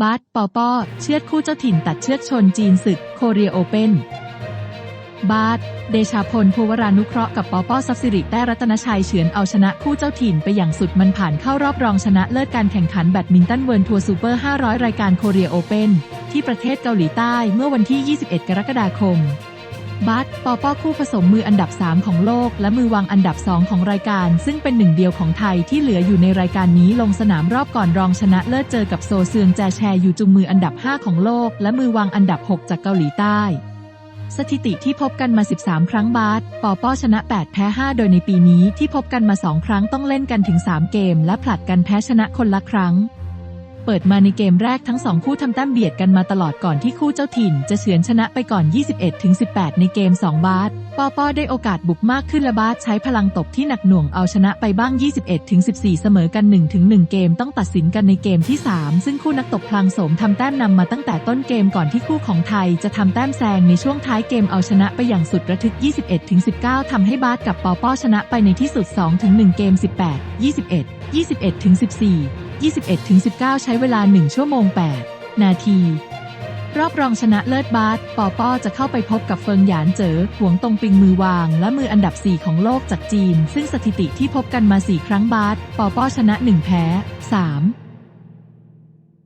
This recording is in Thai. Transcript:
บาสปอปอเชือดคู่เจ้าถิ่นตัดเชือกชนจีนศึกโคเรียโอเปนบาสเดชาพลภูวรานุเคราะห์กับปอปอซับสิริแต้รัตนชัยเฉือนเอาชนะคู่เจ้าถิ่นไปอย่างสุดมันผ่านเข้ารอบรองชนะเลิศการแข่งขันแบดมินตันเวิร์ทัวร์ซูเปอร์ 500 รายการโคเรียโอเปนที่ประเทศเกาหลีใต้เมื่อวันที่ 21 กรกฎาคม บัตปอปอคู่ผสมมืออันดับ 3 ของโลก และมือวางอันดับ 2 ของรายการ ซึ่งเป็นหนึ่งเดียวของไทยที่เหลืออยู่ในรายการนี้ลงสนามรอบก่อนรองชนะเลิศเจอกับโซเซืองแจแชอยู่จุงมืออันดับ 5 ของโลก และมือวางอันดับ 6 จากเกาหลีใต้ สถิติที่พบกันมา 13 ครั้งบาสปอปอชนะ 8 แพ้ 5 โดยในปีนี้ที่พบกันมา 2 ครั้งต้องเล่นกันถึง 3 เกม และผลัดกันแพ้ชนะคนละครั้ง เปิดมาในเกมแรกทั้งสองคู่ทำแต้มเบียดกันมาตลอดก่อนที่คู่เจ้าถิ่นจะเฉือนชนะไปก่อน 21-18 ในเกม 2 บาสปอปอได้โอกาสบุกมากขึ้นและบาสใช้พลังตบที่หนักหน่วงเอาชนะไปบ้าง 21-14 เสมอกัน 1-1 เกมต้องตัดสินกันในเกมที่ 3 ซึ่งคู่นักตบพลางโสมทำแต้มนำมาตั้งแต่ต้นเกมก่อนที่คู่ของไทยจะทำแต้มแซงในช่วงท้ายเกมเอาชนะไปอย่างสุดระทึก 21-19 ทำให้บาสกับปอปอชนะไปในที่สุด 2-1 เกม 18 21 21-14 21-19 ใช้เวลา 1 ชั่วโมง 8 นาที รอบรองชนะเลิศบาสปอปอจะเข้าไปพบกับเฟิงหยานเจ๋อหวงตงปิงมือวาง และมืออันดับ 4 ของโลกจากจีน ซึ่งสถิติที่พบกันมา 4 ครั้งบาสปอปอชนะ 1 แพ้ 3